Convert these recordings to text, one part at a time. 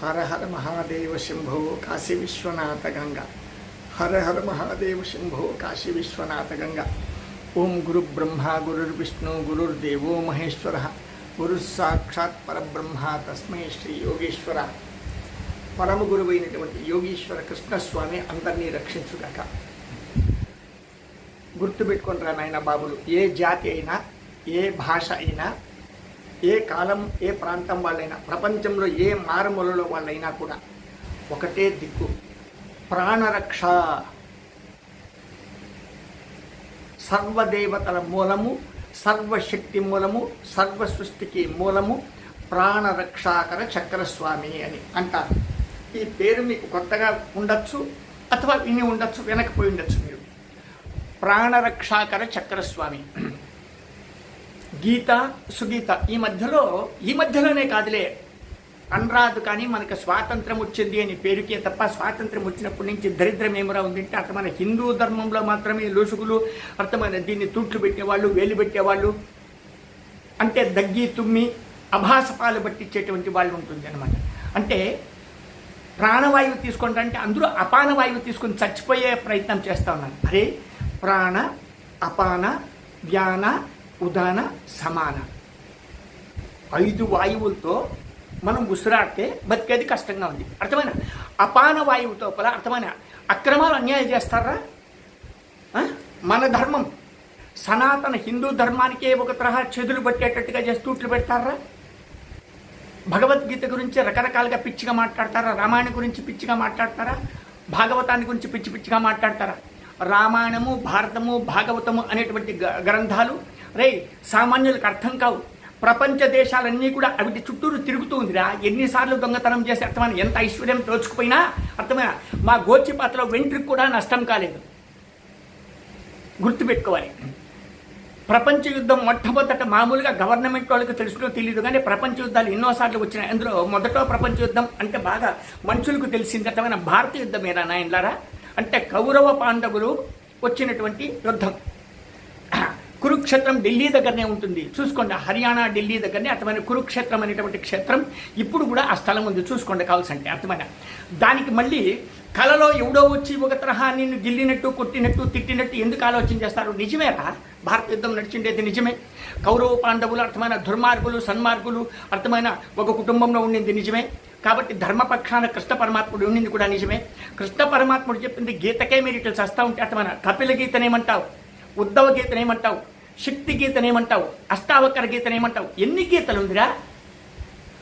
హర హర మహాదేవ శంభో కాశీ విశ్వనాథ గంగ. హర హర మహాదేవ శంభో కాశీ విశ్వనాథ గంగ. ఓం గురు బ్రహ్మ గురుర్విష్ణు గురుర్దేవో మహేశ్వర. గురు సాక్షాత్ పరబ్రహ్మ తస్మై శ్రీ యోగేశ్వర. పరమ గురువైనటువంటి యోగీశ్వర కృష్ణస్వామి అందరినీ రక్షించుగాక. గుర్తుపెట్టుకుంటారా నాయన బాబులు ఏ జాతి అయినా ఏ భాష అయినా ఏ కాలం ఏ ప్రాంతం వాళ్ళైనా ప్రపంచంలో ఏ మారుమూలలో వాళ్ళైనా కూడా ఒకటే దిక్కు ప్రాణరక్ష. సర్వదేవతల మూలము సర్వశక్తి మూలము సర్వ సృష్టికి మూలము ప్రాణరక్షాకర చక్రస్వామి అని అంటారు. ఈ పేరు మీకు కొత్తగా ఉండొచ్చు అథవా విని ఉండొచ్చు వెనకపోయి ఉండొచ్చు మీరు. ప్రాణరక్షాకర చక్రస్వామి. గీత సుగీత. ఈ మధ్యలో ఈ మధ్యలోనే కాదులే. అనరాదు కానీ మనకు స్వాతంత్రం వచ్చింది అని పేరుకే తప్ప స్వాతంత్రం వచ్చినప్పటి నుంచి దరిద్రం ఏమరా ఉందంటే అర్థం మన హిందూ ధర్మంలో మాత్రమే లోసుగులు అర్థమైన దీన్ని తూట్లు పెట్టేవాళ్ళు వేలు పెట్టేవాళ్ళు. అంటే దగ్గి తుమ్మి అభాసపాలు పట్టించేటువంటి వాళ్ళు ఉంటుంది అనమాట అంటే ప్రాణవాయువు తీసుకోండి అంటే అందరూ అపాన వాయువు తీసుకొని చచ్చిపోయే ప్రయత్నం చేస్తూ ఉన్నారు. అరే ప్రాణ అపాన వ్యాన ఉదాన సమాన. ఐదు వాయువులతో మనం ఉసిరాడితే బతికేది కష్టంగా ఉంది. అర్థమైన అపాన వాయువుతో పల అర్థమైన అక్రమాలు అన్యాయం చేస్తారా? మన ధర్మం. సనాతన హిందూ ధర్మానికే ఒక తరహా చెదులు పట్టేటట్టుగా చేసి తూట్లు పెడతారా? భగవద్గీత గురించి రకరకాలుగా పిచ్చిగా మాట్లాడతారా? రామాయణం గురించి పిచ్చిగా మాట్లాడతారా? భాగవతాన్ని గురించి పిచ్చి పిచ్చిగా మాట్లాడతారా? రామాయణము భారతము భాగవతము అనేటువంటి గ- గ్రంథాలు రే సామాన్యులకు అర్థం కావు. ప్రపంచ దేశాలన్నీ కూడా అవిటి చుట్టూరు తిరుగుతూ ఉందిరా ఎన్నిసార్లు దొంగతనం చేసి అర్థమైన ఎంత ఐశ్వర్యం తోచుకుపోయినా అర్థమైన మా గోచిపాత్రలో వెంట్రుకు కూడా నష్టం కాలేదు. గుర్తుపెట్టుకోవాలి. ప్రపంచ యుద్ధం మొట్టమొదట మామూలుగా గవర్నమెంట్ వాళ్ళకి తెలుసుకో తెలియదు కానీ ప్రపంచ యుద్ధాలు ఎన్నోసార్లు వచ్చినాయి. అందులో మొదట ప్రపంచ యుద్ధం అంటే బాగా మనుషులకు తెలిసింది అర్థమైన భారత యుద్ధమేనా నాయనలారా? అంటే కౌరవ పాండవులు వచ్చినటువంటి యుద్ధం. కురుక్షేత్రం ఢిల్లీ దగ్గరనే ఉంటుంది. చూసుకోండి హర్యానా ఢిల్లీ దగ్గరనే అర్థమైన కురుక్షేత్రం అనేటువంటి క్షేత్రం ఇప్పుడు కూడా ఆ స్థలం ఉంది. చూసుకోండి కావాల్సింటే. అర్థమైన దానికి మళ్ళీ కలలో ఎవడో వచ్చి ఒక తరహా నిన్ను గిల్లినట్టు కొట్టినట్టు తిట్టినట్టు ఎందుకు ఆలోచన చేస్తారు? నిజమేరా భారత యుద్ధం నడిచిండేది నిజమే. కౌరవ పాండవులు అర్థమైన దుర్మార్గులు సన్మార్గులు అర్థమైన ఒక కుటుంబంలో ఉండింది నిజమే. కాబట్టి ధర్మపక్షాన కృష్ణ పరమాత్ముడు ఉండింది కూడా నిజమే. కృష్ణ పరమాత్ముడు చెప్పింది గీతకే మీరు ఇట్లా చస్తా ఉంటే అర్థమైన? కపిల గీతనేమంటావు ఉద్ధవ గీతనేమంటావు శక్తి గీతనేమంటావు అష్టావకర గీతనేమంటావు ఎన్ని గీతలు ఉందిరా?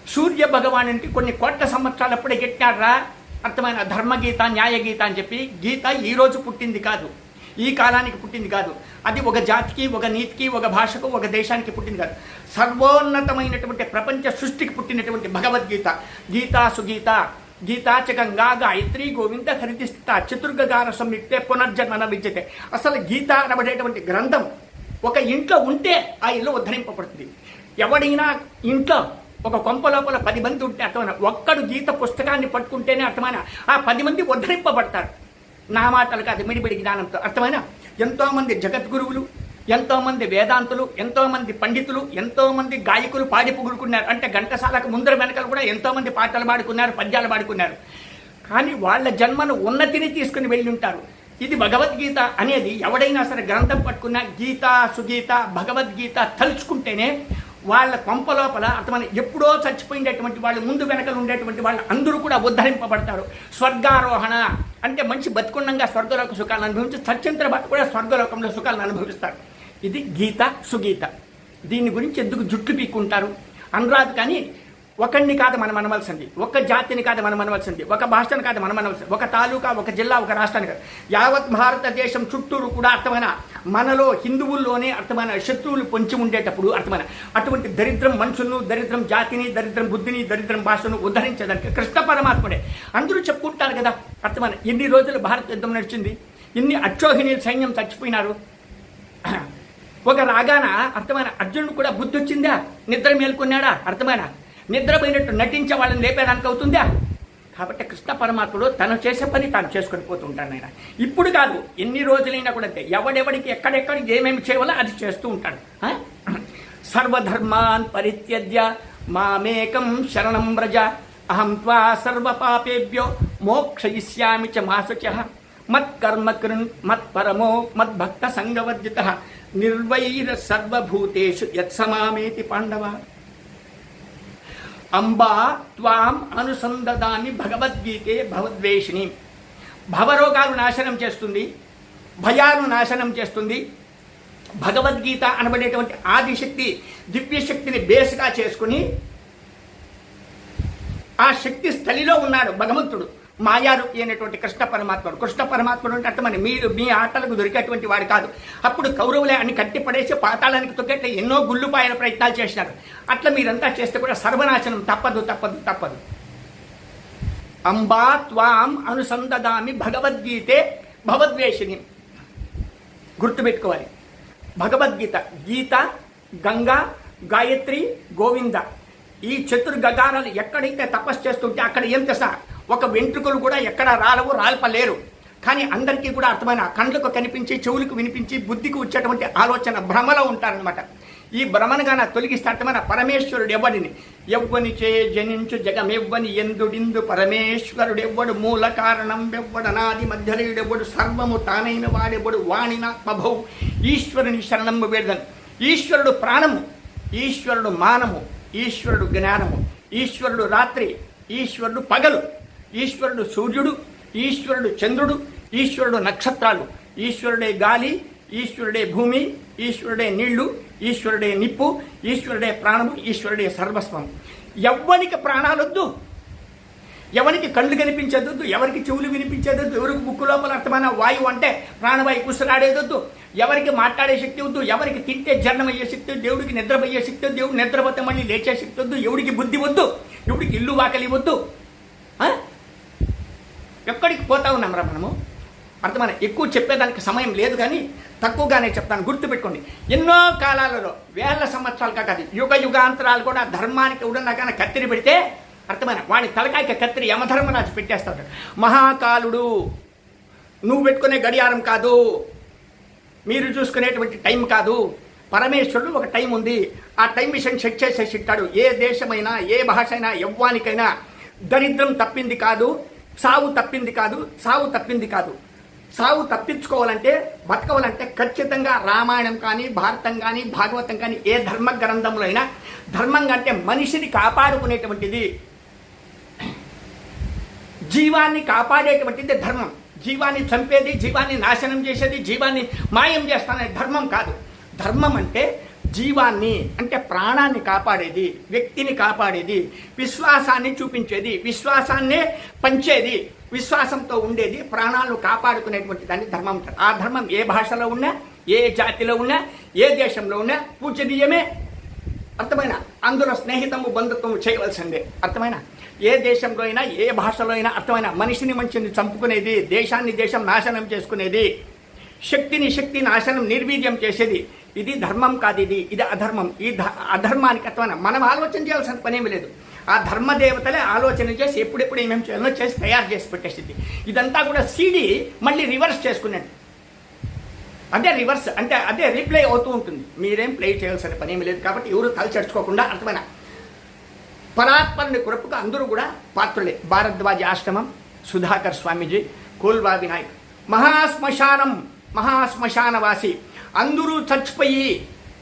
సూర్య భగవానునికి కొన్ని కోట్ల సంవత్సరాలప్పుడే గెట్టాడ్రా అర్థమైన ధర్మగీత న్యాయగీత అని చెప్పి గీత ఈ రోజు పుట్టింది కాదు. ఈ కాలానికి పుట్టింది కాదు. అది ఒక జాతికి ఒక నీతికి ఒక భాషకు ఒక దేశానికి పుట్టింది కాదు. సర్వోన్నతమైనటువంటి ప్రపంచ సృష్టికి పుట్టినటువంటి భగవద్గీత. గీతా సుగీత గీతాచ గంగా గాయత్రి గోవింద హరితిస్థిత చతుర్గగాన సంయుక్తే పునర్జన్మన విద్యతే. అసలు గీత అనబడేటువంటి గ్రంథం ఒక ఇంట్లో ఉంటే ఆ ఇల్లు ఉద్ధరింపబడుతుంది. ఎవడైనా ఇంట్లో ఒక కొంప లోపల పది మంది ఉంటే అర్థమైన? ఒక్కడు గీత పుస్తకాన్ని పట్టుకుంటేనే అర్థమైన? ఆ పది మంది ఉద్ధరింపబడతారు. నా మాటలు కాదు మిడిబిడి జ్ఞానంతో. అర్థమైన? ఎంతోమంది జగద్గురువులు ఎంతోమంది వేదాంతులు ఎంతోమంది పండితులు ఎంతోమంది గాయకులు పాడి పొగుడుకున్నారు. అంటే ఘంటసాలకు ముందర వెనకలు కూడా ఎంతోమంది పాటలు పాడుకున్నారు పద్యాలు పాడుకున్నారు. కానీ వాళ్ళ జన్మను ఉన్నతిని తీసుకుని వెళ్ళి ఉంటారు. ఇది భగవద్గీత అనేది ఎవడైనా సరే గ్రంథం పట్టుకున్న గీత సుగీత భగవద్గీత తలుచుకుంటేనే వాళ్ళ కొంప లోపల అర్థమైన ఎప్పుడో చచ్చిపోయినటువంటి వాళ్ళు ముందు వెనకలు ఉండేటువంటి వాళ్ళు అందరూ కూడా ఉద్ధరింపబడతారు. స్వర్గారోహణ అంటే మంచి బతుకుండంగా స్వర్గలోక సుఖాలను అనుభవించి సత్యంతర తర్వాత కూడా స్వర్గలోకంలో సుఖాలను అనుభవిస్తారు. ఇది గీత సుగీత. దీని గురించి ఎందుకు జుట్టు పీక్కుంటారు? అనరాదు కానీ ఒకరిని కాదు మనం అనవలసింది. ఒక జాతిని కాదు మనం అనవలసింది. ఒక భాషను కాదు మనం అనవలసింది. ఒక తాలూకా ఒక జిల్లా ఒక రాష్ట్రాన్ని కాదు. యావత్ భారతదేశం చుట్టూరు కూడా అర్థమైన. మనలో హిందువుల్లోనే అర్థమైన. శత్రువులు పొంచి ఉండేటప్పుడు అర్థమైన. అటువంటి దరిద్రం మనుషులను దరిద్రం జాతిని దరిద్రం బుద్ధిని దరిద్రం భాషను ఉద్ధరించడానికి కృష్ణ పరమాత్ముడే. అందరూ చెప్పుకుంటారు కదా అర్థమైన. ఎన్ని రోజులు భారత యుద్ధం నడిచింది? ఎన్ని అక్షోహిణి సైన్యం చచ్చిపోయినారు? ఒక రాగాన అర్థమైన అర్జునుడు కూడా బుద్ధి వచ్చిందా? నిద్ర మేల్కొన్నాడా? అర్థమైనా. నిద్రపోయినట్టు నటించే వాళ్ళని లేపేదానికి అవుతుందా? కాబట్టి కృష్ణ పరమాత్ముడు తను చేసే పని తాను చేసుకొని పోతుంటాను ఆయన ఇప్పుడు కాదు ఎన్ని రోజులైనా కూడా అంతే. ఎవడెవడికి ఎక్కడెక్కడికి ఏమేమి చేయాలో అది చేస్తూ ఉంటాడు. సర్వధర్మాన్ పరిత్యజ్య మామేకం శరణం వ్రజ. అహం త్వా సర్వపాపేభ్యో మోక్షయిష్యామి చ మాసుచ. మత్కర్మ కృన్ మత్పరమో మద్భక్త సంగవర్జిత. నిర్వైర సర్వభూతేషు యత్సమామేతి పాండవ. అంబా త్వాం అనుసంధదాన్ని భగవద్గీతే భవద్వేషిణి భవరోగాలు నాశనం చేస్తుంది భయాలు నాశనం చేస్తుంది. భగవద్గీత అనబడేటువంటి ఆదిశక్తి దివ్యశక్తిని బేస్గా చేసుకుని ఆ శక్తి స్థలిలో ఉన్నాడు భగవంతుడు. మాయారూపి అయినటువంటి కృష్ణ పరమాత్ముడు. కృష్ణ పరమాత్ముడు అంటే అర్థమని మీరు మీ ఆటలకు దొరికేటువంటి వాడు కాదు. అప్పుడు కౌరవులే అని కట్టిపడేసి పాతాళానికి తొక్కేట ఎన్నో గుళ్ళుపాయల ప్రయత్నాలు చేసినారు. అట్లా మీరంతా చేస్తే కూడా సర్వనాశనం తప్పదు తప్పదు తప్పదు. అంబా త్వాం అనుసంధదామి భగవద్గీతే భగవద్వేషిని గుర్తుపెట్టుకోవాలి. భగవద్గీత గీత గంగా గాయత్రి గోవింద. ఈ చతుర్గగారాలు ఎక్కడైతే తపస్సు చేస్తుంటే అక్కడ ఏం తెసా ఒక వెంట్రుకలు కూడా ఎక్కడ రాలవు రాల్పలేరు. కానీ అందరికీ కూడా అర్థమైన కండ్లకు కనిపించి చెవులకు వినిపించి బుద్ధికి వచ్చేటువంటి ఆలోచన భ్రమలో ఉంటారనమాట ఈ భ్రమనుగాన తొలగిస్తే అర్థమైన పరమేశ్వరుడు ఎవడిని? ఎవ్వనిచే జనించు జగమెవ్వని ఎందుడిందు పరమేశ్వరుడు ఎవ్వడు మూల కారణం వెవ్వడనాది మధ్యరేయుడెవ్వడు సర్వము తానైన వాడెవ్వడు? వాణినాత్మభౌ ఈశ్వరుని శరణము వేడదను ఈశ్వరుడు ప్రాణము ఈశ్వరుడు మానము ఈశ్వరుడు జ్ఞానము ఈశ్వరుడు రాత్రి ఈశ్వరుడు పగలు. ఈశ్వరుడు సూర్యుడు ఈశ్వరుడు చంద్రుడు ఈశ్వరుడు నక్షత్రాలు. ఈశ్వరుడే గాలి ఈశ్వరుడే భూమి ఈశ్వరుడే నీళ్ళు ఈశ్వరుడే నిప్పు ఈశ్వరుడే ప్రాణము ఈశ్వరుడే సర్వస్వం. ఎవ్వనికి ప్రాణాలొద్దు. ఎవరికి కళ్ళు కనిపించేదొద్దు ఎవరికి చెవులు వినిపించేదొద్దు ఎవరికి ముక్కు లోపల అర్థమైన వాయువు అంటే ప్రాణవాయు కుసరాడేదొద్దు ఎవరికి మాట్లాడే శక్తి వద్దు ఎవరికి తింటే జర్ణమయ్యే శక్తి దేవుడికి నిద్రపోయే శక్తి దేవుడు నిద్రపోతే మళ్ళీ లేచే శక్తి వద్దు ఎవడికి బుద్ధి వద్దు ఎవడికి ఇల్లు వాకలి వద్దు. ఎక్కడికి పోతా ఉన్నాం రా మనము? అర్థమైన ఎక్కువ చెప్పేదానికి సమయం లేదు కానీ తక్కువగానే చెప్తాను. గుర్తుపెట్టుకోండి. ఎన్నో కాలాలలో వేల సంవత్సరాలు కాదు యుగ యుగాంతరాలు కూడా ధర్మానికి ఉడనగానే కత్తిరి పెడితే అర్థమైన వాడి తలకాయకి కత్తిరి యమధర్మరాజు పెట్టేస్తాడు. మహాకాలుడు నువ్వు పెట్టుకునే గడియారం కాదు. మీరు చూసుకునేటువంటి టైం కాదు. పరమేశ్వరుడు ఒక టైం ఉంది. ఆ టైం మిషన్ చెక్ చేసేసి ఇట్టాడు ఏ దేశమైనా ఏ భాష అయినా ఎవ్వానికైనా దరిద్రం తప్పింది కాదు. సావు తప్పింది కాదు సావు తప్పింది కాదు. సావు తప్పించుకోవాలంటే బతకవాలంటే ఖచ్చితంగా రామాయణం కానీ భారతం కానీ భాగవతం కానీ ఏ ధర్మ గ్రంథంలో అయినా ధర్మం అంటే మనిషిని కాపాడుకునేటువంటిది. జీవాన్ని కాపాడేటువంటిది ధర్మం. జీవాన్ని చంపేది జీవాన్ని నాశనం చేసేది జీవాన్ని మాయం చేస్తానే ధర్మం కాదు. ధర్మం అంటే జీవాన్ని అంటే ప్రాణాన్ని కాపాడేది వ్యక్తిని కాపాడేది విశ్వాసాన్ని చూపించేది విశ్వాసాన్నే పంచేది విశ్వాసంతో ఉండేది ప్రాణాలను కాపాడుకునేటువంటి దాన్ని ధర్మం ఆ ధర్మం ఏ భాషలో ఉన్నా ఏ జాతిలో ఉన్నా ఏ దేశంలో ఉన్నా పూజనీయమే. అర్థమైన? అందులో స్నేహితము బంధుత్వము చేయవలసిందే. అర్థమైన? ఏ దేశంలో అయినా ఏ భాషలో అయినా అర్థమైన? మనిషిని మనిషిని చంపుకునేది దేశాన్ని దేశం నాశనం చేసుకునేది శక్తిని శక్తి నాశనం నిర్వీర్యం చేసేది ఇది ధర్మం కాదు ఇది ఇది అధర్మం. ఈ అధర్మానికి అర్థమైన మనం ఆలోచన చేయాల్సిన పనేమి లేదు. ఆ ధర్మ దేవతలే ఆలోచన చేసి ఎప్పుడెప్పుడు ఏమేమి చేయాలో చేసి తయారు చేసి పెట్టేసింది ఇదంతా కూడా సీడీ మళ్ళీ రివర్స్ చేసుకునేది అదే రివర్స్ అంటే అదే రీప్లే అవుతూ ఉంటుంది. మీరేం ప్లే చేయాల్సిన పని లేదు కాబట్టి ఎవరు తలచడుచుకోకుండా అర్థమైన. పరాత్మని కొరకు అందరూ కూడా పాత్రులే. భారద్వాజ ఆశ్రమం సుధాకర్ స్వామీజీ కోల్వా వినాయక్ మహాశ్మశానం మహాశ్మశానవాసి. అందరూ చచ్చిపోయి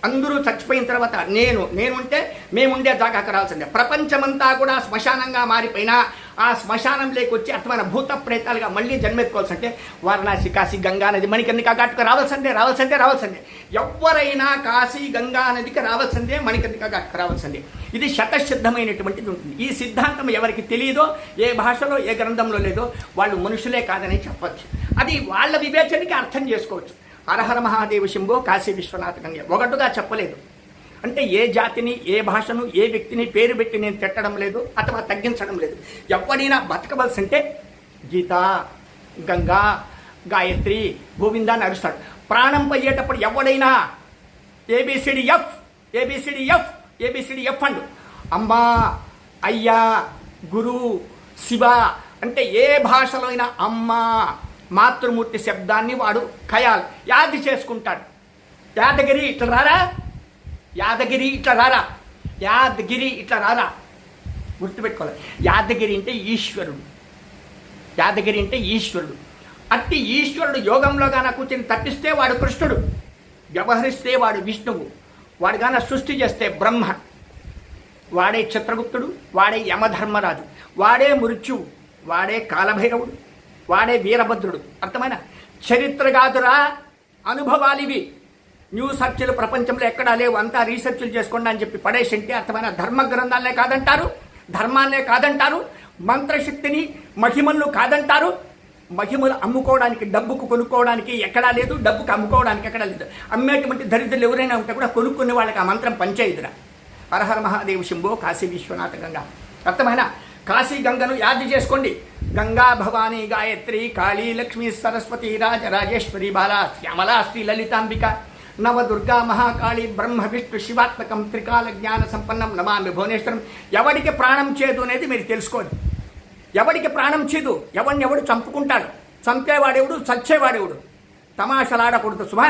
అందరూ చచ్చిపోయిన తర్వాత నేను నేను ఉంటే మేముండే దాకా రావాల్సిందే ప్రపంచమంతా కూడా శ్మశానంగా మారిపోయినా ఆ శ్మశానం లేకొచ్చి అర్థమైన భూత ప్రేతాలుగా మళ్ళీ జన్మెత్తుకోవాల్సి అంటే వారణాసి కాశీ గంగా నది మణికర్ణిక ఘాట్కు రావాల్సిందే రావాల్సిందే రావాల్సిందే ఎవరైనా కాశీ గంగా నదికి రావాల్సిందే మణికర్ణిక ఘాట్కు రావాల్సిందే. ఇది శతసిద్ధమైనటువంటిది ఉంటుంది. ఈ సిద్ధాంతం ఎవరికి తెలియదో ఏ భాషలో ఏ గ్రంథంలో లేదో వాళ్ళు మనుషులే కాదని చెప్పచ్చు. అది వాళ్ళ వివేచనకి అర్థం చేసుకోవచ్చు. హరహర మహాదేవ శంభో కాశీ విశ్వనాథ గంగే ఒకటుగా చెప్పలేదు. అంటే ఏ జాతిని ఏ భాషను ఏ వ్యక్తిని పేరు పెట్టి నేను తిట్టడం లేదు అథవా తగ్గించడం లేదు. ఎవడైనా బతకవలసి అంటే గీత గంగా గాయత్రి గోవింద అని అరుస్తాడు. ప్రాణం పోయేటప్పుడు ఎవడైనా A B C D F A B C D F A B C D F and. అమ్మా అయ్యా గురు శివ అంటే ఏ భాషలో అయినా అమ్మా మాతృమూర్తి శబ్దాన్ని వాడు ఖయాల్ యాది చేసుకుంటాడు. యాదగిరి ఇట్లా రారా? యాదగిరి ఇట్లా రారా? యాదగిరి ఇట్లా రారా? గుర్తుపెట్టుకోవాలి. యాదగిరి అంటే ఈశ్వరుడు. యాదగిరి అంటే ఈశ్వరుడు. అట్టి ఈశ్వరుడు యోగంలో గాన కూర్చొని తప్పిస్తే వాడు కృష్ణుడు. వ్యవహరిస్తే వాడు విష్ణువు. వాడు గాన సృష్టి చేస్తే బ్రహ్మ. వాడే చిత్రగుప్తుడు వాడే యమధర్మరాజు. వాడే మృత్యువు. వాడే కాలభైరవుడు. వాడే వీరభద్రుడు. అర్థమైన? చరిత్రగాదురా అనుభవాలివి. న్యూ సర్చ్లు ప్రపంచంలో ఎక్కడా లేవు. అంతా రీసెర్చ్లు చేసుకోండి అని చెప్పి పడేసింటే అర్థమైన? ధర్మ గ్రంథాలనే కాదంటారు. ధర్మాన్నే కాదంటారు. మంత్రశక్తిని మహిమలను కాదంటారు. మహిమలు అమ్ముకోవడానికి డబ్బుకు కొనుక్కోవడానికి ఎక్కడా లేదు. డబ్బుకు అమ్ముకోవడానికి ఎక్కడా లేదు. అమ్మేటువంటి దరిద్రులు ఎవరైనా ఉంటే కూడా కొనుక్కునే వాళ్ళకి ఆ మంత్రం పంచేయుదురా హరహర మహాదేవ్ శంభో కాశీ విశ్వనాథ గంగా. అర్థమైన? కాశీ గంగను యాది చేసుకోండి. గంగా భవానీ గాయత్రి కాళీ లక్ష్మీ సరస్వతి రాజ రాజేశ్వరి బాలా శ్యామలా శ్రీ లలితాంబిక నవ దుర్గా మహాకాళి బ్రహ్మ విష్ణు శివాత్మకం త్రికాల జ్ఞాన సంపన్నం నమామి భువనేశ్వరం. ఎవరికి ప్రాణం చేదు అనేది మీరు తెలుసుకోండి. ఎవడికి ప్రాణం చేదు? ఎవడిని ఎవడు చంపుకుంటాడు? చంపేవాడెవడు? చచ్చేవాడెవడు? తమాషలాడకూడదు సుమా.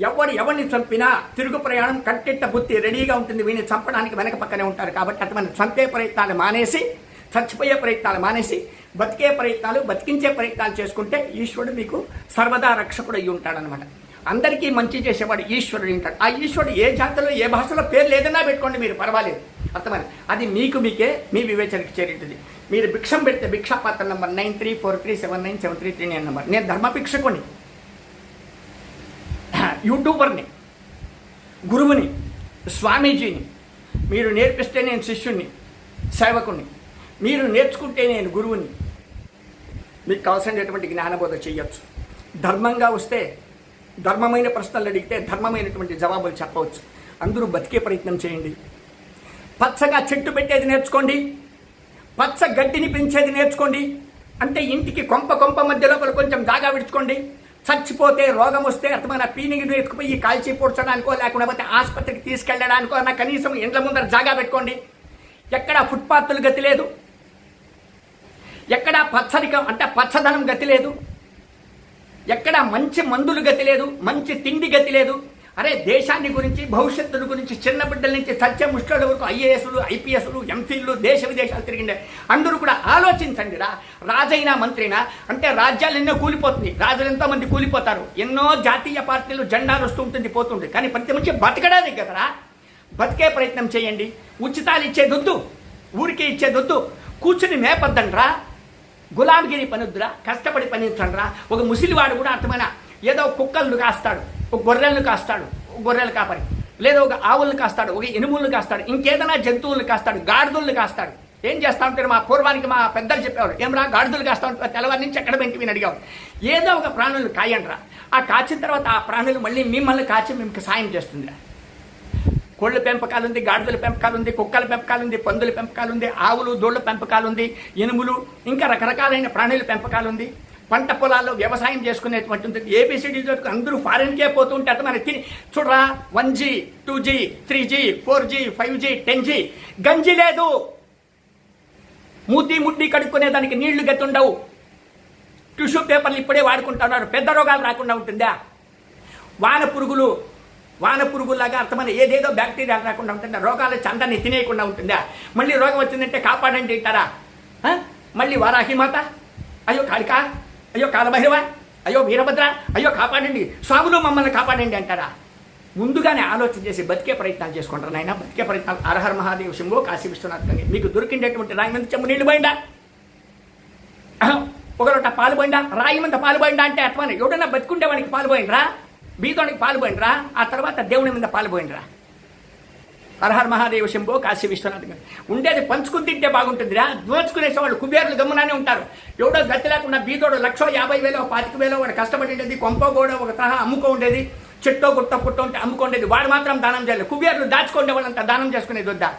ఎవడు ఎవరిని చంపినా తిరుగు ప్రయాణం కట్టెట్ట బుద్ధి రెడీగా ఉంటుంది. వీని చంపడానికి వెనక పక్కనే ఉంటారు కాబట్టి అటువంటి చంపే ప్రయత్నాలు మానేసి చచ్చిపోయే ప్రయత్నాలు మానేసి బతికే ప్రయత్నాలు బతికించే ప్రయత్నాలు చేసుకుంటే ఈశ్వరుడు మీకు సర్వదా రక్షకుడు అయ్యి ఉంటాడనమాట అందరికీ మంచి చేసేవాడు ఈశ్వరుడు ఉంటాడు. ఆ ఈశ్వరుడు ఏ జాతిలో ఏ భాషలో పేరు లేదన్నా పెట్టుకోండి మీరు పర్వాలేదు. అర్థమైన అది మీకు మీకే మీ వివేచనకి చేరింటుంది మీరు భిక్షం పెడితే భిక్షాపాత్ర number nine three four three seven nine seven three three nine number. నేను ధర్మభిక్షకుని యూట్యూబర్ని. గురువుని. స్వామీజీని. మీరు నేర్పిస్తే నేను శిష్యుణ్ణి. సేవకుణ్ణి. మీరు నేర్చుకుంటే నేను గురువుని. మీకు కావాల్సినటువంటి జ్ఞానబోధ చేయొచ్చు. ధర్మంగా వస్తే ధర్మమైన ప్రశ్నలు అడిగితే ధర్మమైనటువంటి జవాబులు చెప్పవచ్చు. అందరూ బతికే ప్రయత్నం చేయండి. పచ్చగా చెట్టు పెట్టేది నేర్చుకోండి. పచ్చ గడ్డిని పెంచేది నేర్చుకోండి. అంటే ఇంటికి కొంప కొంప మధ్య లోపల కొంచెం జాగా విడుచుకోండి. చచ్చిపోతే రోగం వస్తే అర్థమైన పీనిగి ఎత్తుకుపోయి కాల్చి పూడ్చడానికో లేకపోతే ఆసుపత్రికి తీసుకెళ్ళడానికో అన్న కనీసం ఇండ్ల ముందర జాగా పెట్టుకోండి. ఎక్కడ ఫుట్పాత్లు గతి లేదు. ఎక్కడ పచ్చరికం అంటే పచ్చదనం గతి లేదు. ఎక్కడ మంచి మందులు గతి లేదు మంచి తిండి గతి లేదు. అరే దేశాన్ని గురించి భవిష్యత్తును గురించి చిన్న బిడ్డల నుంచి సత్య ముష్టి వరకు ఐఏఎస్లు ఐపీఎస్లు ఎంపీలు దేశ విదేశాలు తిరిగిండే అందరూ కూడా ఆలోచించండి రా రాజైనా మంత్రినా అంటే రాజ్యాలు ఎన్నో కూలిపోతుంది రాజులు ఎంతోమంది కూలిపోతారు. ఎన్నో జాతీయ పార్టీలు జెండాలు వస్తూ ఉంటుంది పోతుంది కానీ ప్రతి మనిషి బతకడానికి కదరా. బతికే ప్రయత్నం చేయండి. ఉచితాలు ఇచ్చేదొద్దు. ఊరికే ఇచ్చేదొద్దు. కూర్చుని మేపద్దండ్రా. గులాంగిరి పనిద్దురా కష్టపడి పనిచ్చండ్రా ఒక ముసిలివాడు కూడా అర్థమైన ఏదో కుక్కలను కాస్తాడు ఒక గొర్రెలను కాస్తాడు గొర్రెలు కాపరి. లేదా ఒక ఆవులను కాస్తాడు ఒక ఎనుములను కాస్తాడు ఇంకేదైనా జంతువులను కాస్తాడు గాడిదలను కాస్తాడు. ఏం చేస్తా ఉంటారు మా పూర్వానికి మా పెద్దలు చెప్పేవారు ఏమరా గాడిదలు కాస్తా ఉంటారు తెల్లవారి నుంచి ఎక్కడ పెంచి మీరు అడిగేవారు. ఏదో ఒక ప్రాణులను కాయండ్రా. ఆ కాచిన తర్వాత ఆ ప్రాణులు మళ్ళీ మిమ్మల్ని కాచి మీకు సాయం చేస్తుందిరా. కోళ్ళ పెంపకాలు ఉంది గాడిదల పెంపకాలు ఉంది కుక్కల పెంపకాలు ఉంది పందుల పెంపకాలు ఉంది ఆవులు దోళ్ళ పెంపకాలు ఉంది ఎనుములు ఇంకా రకరకాలైన ప్రాణుల పెంపకాలు ఉంది పంట పొలాల్లో వ్యవసాయం చేసుకునేటువంటి ఉంటుంది ఏబిసిడి అందరూ ఫారెన్కే పోతుంటే ఉంటారు మనకి తిని చూడరా one G two G three G four G five G ten G గంజి లేదు. ముద్ది ముడ్డి కడుక్కునే దానికి నీళ్ళు గతుండవు టిష్యూ పేపర్లు ఇప్పుడే వాడుకుంటున్నారు. పెద్ద రోగాలు రాకుండా ఉంటుందా? వాన పురుగులు వాన పురుగులాగా అర్థమైన ఏదేదో బ్యాక్టీరియా రాకుండా ఉంటుందా? రోగాలు చందాన్ని తినేయకుండా ఉంటుందా? మళ్ళీ రోగం వచ్చిందంటే కాపాడండి అంటారా? మళ్ళీ వారాహిమాత అయ్యో కాళిక? అయ్యో కాలభైరవ? అయ్యో వీరభద్ర? అయ్యో కాపాడండి. స్వాములు మమ్మల్ని కాపాడండి అంటారా? ముందుగానే ఆలోచన చేసి బతికే ప్రయత్నాలు చేసుకుంటారు నాయన? బతికే ప్రయత్నాలు అరహర్ మహాదేవ్ శంభో కాశీ విశ్వనాథ్ కానీ మీకు దొరికిండేటువంటి రాయి మంది చెమ్ము నీళ్ళు పోయిందా? ఒకరోట పాలు పోయిందా? రాయి పాలు పోయిందా అంటే అర్థమైన ఎవడన్నా బతుకుండేవానికి పాలు పోయిండ్రా? బీదోనికి పాలు ఆ తర్వాత దేవుని మీద పాలు పోయిండ్రా హరహర్ మహాదేవ శంభో కాశీ విశ్వనాథ్ గారు. ఉండేది పంచుకుని తింటే బాగుంటుందిరా. దోచుకునేసేవాళ్ళు కుబేరులు గమ్మునానే ఉంటారు. ఎవడో గతి లేకుండా బీదోడు లక్షో యాభై వేలో పాతిక వేలో వాడు కష్టపడి ఉండేది కొంప కూడా ఒక తరహా అమ్ముకో ఉండేది చెట్టో గుట్ట పుట్ట ఉంటే అమ్ముకోండేది వాడు మాత్రం దానం చేయలేదు. కుబేరులు దాచుకోండే వాళ్ళంతా దానం చేసుకునేది వద్దా?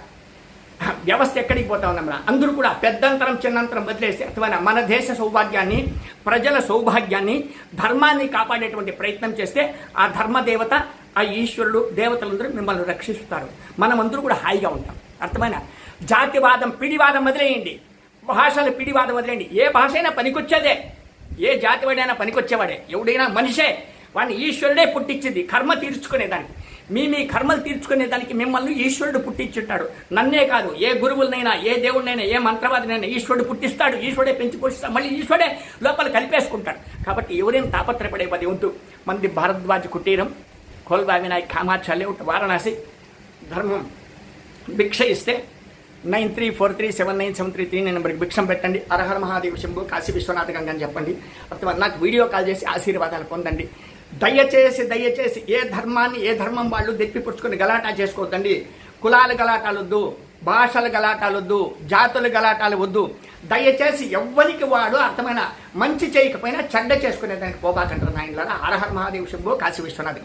వ్యవస్థ ఎక్కడికి పోతా ఉన్నాం అందరూ కూడా పెద్దంతరం చిన్నంతరం వదిలేసి అథవా మన దేశ సౌభాగ్యాన్ని ప్రజల సౌభాగ్యాన్ని ధర్మాన్ని కాపాడేటువంటి ప్రయత్నం చేస్తే ఆ ధర్మదేవత ఆ ఈశ్వరుడు దేవతలందరూ మిమ్మల్ని రక్షిస్తారు. మనమందరూ కూడా హాయిగా ఉంటాం. అర్థమైన? జాతివాదం పిడివాదం వదిలేయండి. భాషల పిడివాదం వదిలేయండి. ఏ భాష అయినా పనికొచ్చేదే. ఏ జాతివాడైనా పనికొచ్చేవాడే. ఎవడైనా మనిషే. వాడిని ఈశ్వరుడే పుట్టించింది. కర్మ తీర్చుకునేదానికి. మీ మీ కర్మలు తీర్చుకునే దానికి మిమ్మల్ని ఈశ్వరుడు పుట్టించుంటాడు. నన్నే కాదు ఏ గురువులనైనా ఏ దేవుడినైనా ఏ మంత్రవాదినైనా ఈశ్వరుడు పుట్టిస్తాడు. ఈశ్వరుడే పెంచి పోషిస్తాడు. మళ్ళీ ఈశ్వరుడే లోపల కలిపేసుకుంటాడు. కాబట్టి ఎవరైనా తాపత్రపడే పది ఉంటూ మంది భారద్వాజ కుటీరం కోల్బా వినాయక్ కామాక్ష లేఅవుట్ వారణాసి ధర్మం భిక్ష ఇస్తే nine three four three seven nine seven three three నెంబర్కి భిక్షం పెట్టండి. అరహర మహాదేవ శంభు కాశీ విశ్వనాథ గంగ అని చెప్పండి. అర్థం నాకు వీడియో కాల్ చేసి ఆశీర్వాదాలు పొందండి. దయచేసి దయచేసి ఏ ధర్మాన్ని ఏ ధర్మం వాళ్ళు దెప్పిపుచ్చుకొని గలాటా చేసుకోవద్దండి. కులాల గలాటాలు వద్దు భాషల గలాటాలు వద్దు జాతుల గలాటాలు వద్దు దయచేసి ఎవ్వరికి వాడు అర్థమైన మంచి చేయకపోయినా చెడ్డ చేసుకునేదానికి పోబాకంటారు నాయనలారా. అరహర్ మహాదేవ శంభు కాశీ విశ్వనాథ్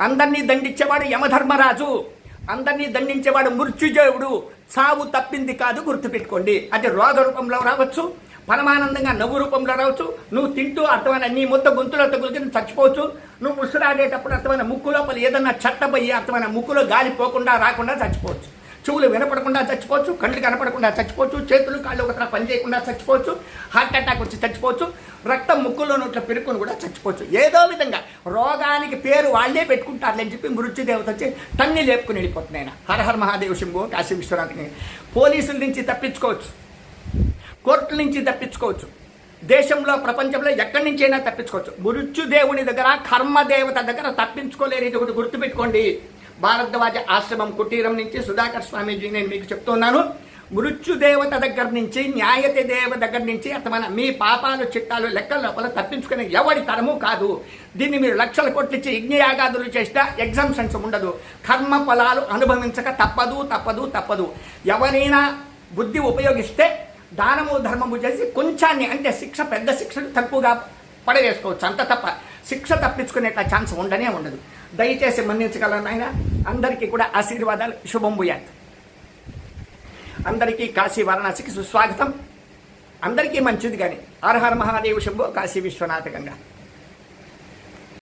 అందరినీ దండించేవాడు యమధర్మరాజు. అందరినీ దండించేవాడు మృత్యుజేవుడు సావు తప్పింది కాదు గుర్తుపెట్టుకోండి. అది రోగ రూపంలో రావచ్చు పరమానందంగా నవ్వు రూపంలో రావచ్చు. నువ్వు తింటూ అర్థమైన నీ ముద్ద గొంతులో తగులుకుని చచ్చిపోవచ్చు. నువ్వు ముసురాడేటప్పుడు అర్థమైన ముక్కు లోపల ఏదన్నా చట్టబయ్యి అర్థమైన ముక్కులో గాలి పోకుండా రాకుండా చచ్చిపోవచ్చు. చెవులు వినపడకుండా చచ్చిపోవచ్చు కళ్ళు కనపడకుండా చచ్చిపోవచ్చు చేతులు కాళ్ళు ఒకసారి పని చేయకుండా చచ్చిపోవచ్చు హార్ట్ అటాక్ వచ్చి చచ్చిపోవచ్చు రక్తం ముక్కులో నోట్ల పెరుక్కుని కూడా చచ్చిపోవచ్చు. ఏదో విధంగా రోగానికి పేరు వాళ్ళే పెట్టుకుంటారులే అని చెప్పి మృత్యుదేవత వచ్చి తన్ని లేపుకుని వెళ్ళిపోతున్నాయి హర హర మహాదేవ శంభు కాశీ విశ్వనాథ్ని. పోలీసుల నుంచి తప్పించుకోవచ్చు. కోర్టుల నుంచి తప్పించుకోవచ్చు. దేశంలో ప్రపంచంలో ఎక్కడి నుంచైనా తప్పించుకోవచ్చు. మృత్యుదేవుని దగ్గర కర్మదేవత దగ్గర తప్పించుకోలేనిది ఒకటి గుర్తుపెట్టుకోండి. భారద్వాజ ఆశ్రమం కుటీరం నుంచి సుధాకర్ స్వామీజీ నేను మీకు చెప్తున్నాను మృత్యుదేవత దగ్గర నుంచి న్యాయతి దేవ దగ్గర నుంచి మన మీ పాపాలు చిట్టాలు లెక్కల లోపల తప్పించుకునే ఎవరి తరము కాదు. దీన్ని మీరు లక్షల కోట్లు ఇచ్చి యజ్ఞయాగాదులు చేసినా ఎగ్జామ్షన్స్ ఉండదు. కర్మ ఫలాలు అనుభవించక తప్పదు తప్పదు తప్పదు. ఎవరైనా బుద్ధి ఉపయోగిస్తే దానము ధర్మము చేసి కొంచాన్ని అంటే శిక్ష పెద్ద శిక్షను తక్కువగా పడవేసుకోవచ్చు. అంత తప్ప శిక్ష తప్పించుకునే ఛాన్స్ ఉండనే ఉండదు. దయచేసి మన్నించగలను ఆయన అందరికీ కూడా ఆశీర్వాదాలు. శుభం భూయాత్. అందరికీ కాశీ వారణాసికి సుస్వాగతం. అందరికీ మంచిది కానీ. హర మహాదేవ శంభో కాశీ విశ్వనాథ గంగా.